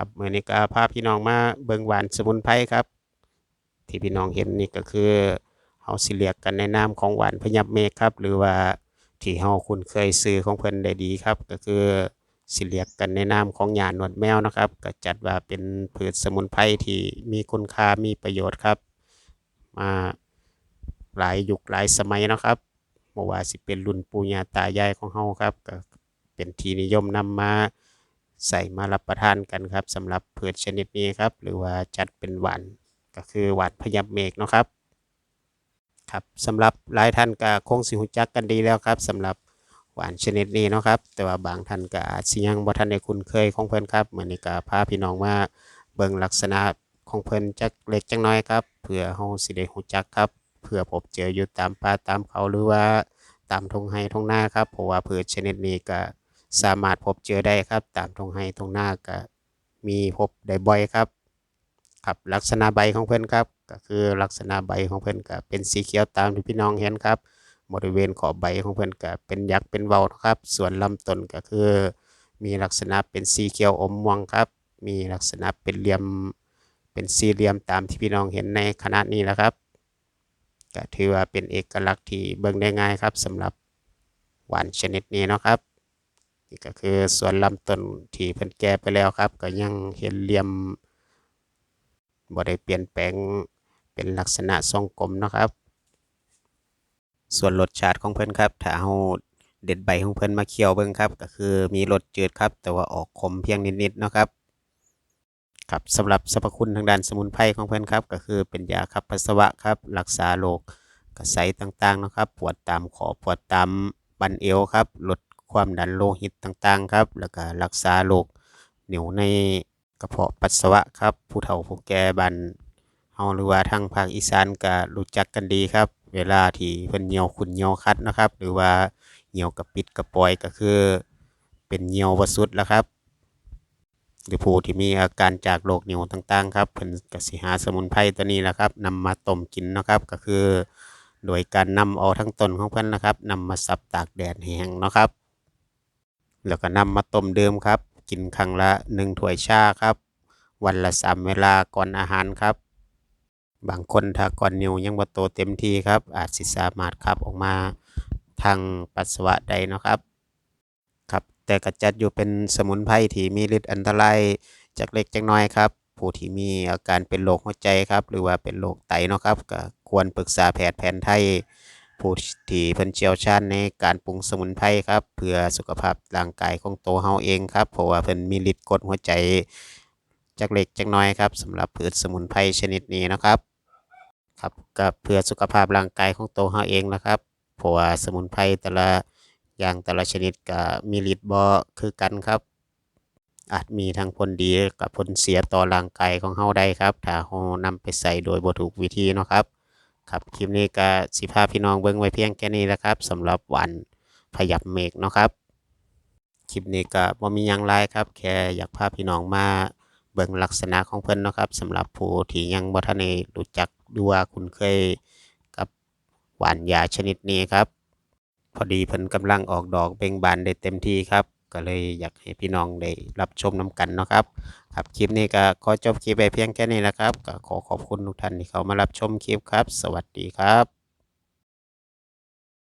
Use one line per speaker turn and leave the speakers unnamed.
ครับเมื้อนี้ก็พาพี่น้องมาเบิ่งหวานสมุนไพรครับ ที่พี่น้องเห็นนี่ก็คือเฮาสิเรียกกันในนามของหวานพยับเมฆครับ หรือว่าที่เฮาคุ้นเคยชื่อของเพิ่นได้ดีครับ ก็คือสิเรียกกันในนามของหญ้าหนวดแมวนะครับ ก็จัดว่าเป็นพืชสมุนไพรที่มีคุณค่ามีประโยชน์ครับ มาหลายยุคหลายสมัยนะครับบ่ว่าสิเป็นรุ่นปู่ย่าตายายของเฮาครับก็เป็นที่นิยมนำมา ใส่มารับประทานกันครับสำหรับพืชชนิดนี้ครับ หรือว่าจัดเป็นหวานก็คือหวานพยับเมฆเนาะครับครับสำหรับหลายท่านก็คงสิรู้จักกันดีแล้วครับสำหรับหวานชนิดนี้เนาะครับ แต่ว่าบางท่านก็อาจสิยังบ่ทันได้คุ้นเคยของเพิ่นครับเหมือนี้ก็พาพี่น้องมาเบิ่งลักษณะของเพิ่นจักเล็กจักน้อยครับเพื่อเฮาสิได้รู้จักครับเพื่อพบเจออยู่ตามป่าตามเขาหรือว่าตามทงไร่ทุ่งนาครับเพราะว่าพืชชนิดนี้ก็ สามารถพบเจอได้ครับ ตามทุ่งไร่ทุ่งนาก็มีพบได้บ่อยครับครับลักษณะใบของเพิ่อนครับ ก็คือลักษณะใบของเพิ่อนก็เป็นสีเขียวตามที่พี่น้องเห็นครับ บริเวณขอบใบของเพิ่อนก็เป็นยักษ์เป็นเวาะครับ ส่วนลำต้นก็คือ มีลักษณะเป็นสีเขียวอมม่วงครับ มีลักษณะเป็นเหลี่ยมเป็นสี่เหลี่ยมตามที่พี่น้องเห็นในขณะนี้แหละครับก็ถือว่าเป็นเอกลักษณ์ที่เบิ่งได้ง่ายครับสำหรับหวานชนิดนี้นะครับ นี่ก็คือส่วนลำต้นที่เพิ่นแก่ไปแล้วครับ ก็ยังเห็นเหลี่ยมบ่ได้เปลี่ยนแปลงเป็นลักษณะทรงกลมนะครับ ส่วนรสชาติของเพิ่นครับถ้าเฮาเด็ดใบของเพิ่นมาเคี่ยวเบิ่งครับ ก็คือมีรสจืดครับ แต่ว่าออกขมเพียงนิดๆเนะครับครับสำหรับสรรพคุณทางด้านสมุนไพรของเพิ่นครับ ก็คือเป็นยาขับปัสสาวะครับ รักษาโรคกระไสต่างๆนะครับ ปวดตามข้อปวดตามบันเอวครับลด ความดันโลหิตต่างๆครับ แล้วก็รักษาโรคเหนิ่วในกระเพาะปัสสาวะครับ ผู้เฒ่าผู้แก่บ้านเฮาหรือว่าทางภาคอีสานก็รู้จักกันดีครับ เวลาที่เพิ่นเหี่ยวขุนเหี่ยวคัดนะครับ หรือว่าเหี่ยวกระปิดกระปอยก็คือ เป็นเหี่ยวบ่สุดแล้วครับ หรือผู้ที่มีอาการจากโรคเหนิ่วต่างๆครับเพิ่นก็สิหาสมุนไพรตัวนี้แหละครับนำมาต้มกินนะครับก็คือ โดยการนำเอาทั้งต้นของเพิ่นนะครับนำมาสับตากแดดแห้งนะครับ แล้วก็นำมาต้มเดื่มครับ กินครั้งละ1ถ้วยชาครับ วันละสามเวลาก่อนอาหารครับ บางคนถ้าก้อนนิวยังบ่โตเต็มที่ครับ อาจสิสามารถขับออกมาทางปัสสาวะได้นะครับครับ แต่ก็จัดอยู่เป็นสมุนไพรที่มีฤทธิ์อันตรายจักเล็กจักน้อยครับผู้ที่มีอาการเป็นโรคหัวใจครับ หรือว่าเป็นโรคไตเนาะครับก็ควรปรึกษาแพทย์แผนไทย ผู้ที่เพิ่นเชี่ยวชาญในการปรุงสมุนไพรครับเพื่อสุขภาพร่างกายของตัวเฮาเองครับเพราะว่าเพิ่นมีฤทธิ์กดหัวใจจักเล็กจักน้อยครับสำหรับพืชสมุนไพรชนิดนี้นะครับครับก็เพื่อสุขภาพร่างกายของตัวเฮาเองนะครับเพราะว่าสมุนไพรแต่ละอย่างแต่ละชนิดก็มีฤทธิ์บ่คือกันครับ อาจมีทั้งผลดีกับผลเสียต่อร่างกายของเฮาได้ครับ ถ้าเฮานำไปใส่โดยบ่ถูกวิธีเนาะครับ ครับคลิปนี้ก็สิพาพี่น้องเบิ่งไว้เพียงแค่นี้แหละครับสำหรับหวานพยับเมฆเนาะครับคลิปนี้ก็บ่มียังหลายครับ แค่อยากพาพี่น้องมาเบิ่งลักษณะของเพิ่นเนาะครับสำหรับผู้ที่ยังบ่ทันได้รู้จักหรือว่าคุ้นเคยกับหวานยาชนิดนี้ครับ พอดีเพิ่นกำลังออกดอกเบ่งบานได้เต็มที่ครับ ก็เลยอยากให้พี่น้องได้รับชมน้ากันเนาะครับ ครับคลิปนี้ก็ขอจบคลิปไปเพียงแค่นี้แหละครับ ก็ขอขอบคุณทุกท่านที่เข้ามารับชมคลิปครับ สวัสดีครับ